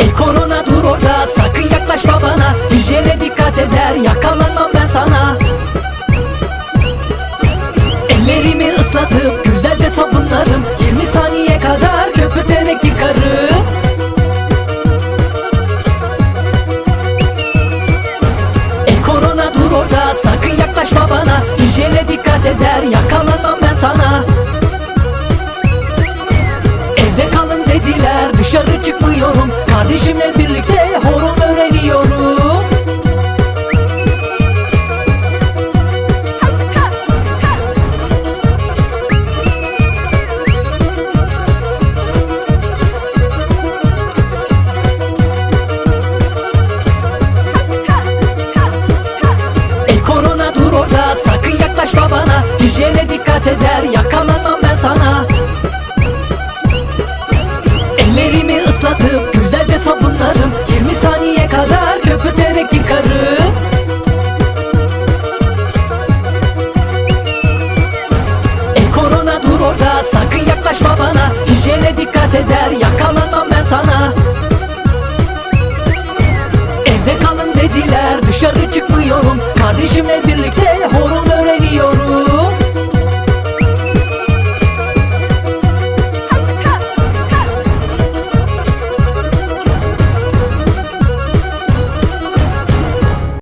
Ey korona dur orada. Sakın yaklaşma bana. Hijyene dikkat eder. Yakalanmam ben sana. Ellerimi ıslatıp güzelce sabunlarım. 20 saniye kadar köpürterek yıkarım. Ey korona dur orada. Sakın yaklaşma bana. Hijyene dikkat eder. Yakalanmam ben sana. Evde kalın dediler dışarı çıkmıyorum. Kardeşimle birlikte horon öğreniyorum. E korona dur orada sakın yaklaşma bana. Hijyene dikkat eder Ellerimi ıslatıp güzelce sabunlarım. 20 saniye kadar köpürterek yıkarım. E korona dur orada sakın yaklaşma bana. Hijyene dikkat eder yakalanmam ben sana. Evde kalın dediler dışarı çıkmıyorum. Kardeşimle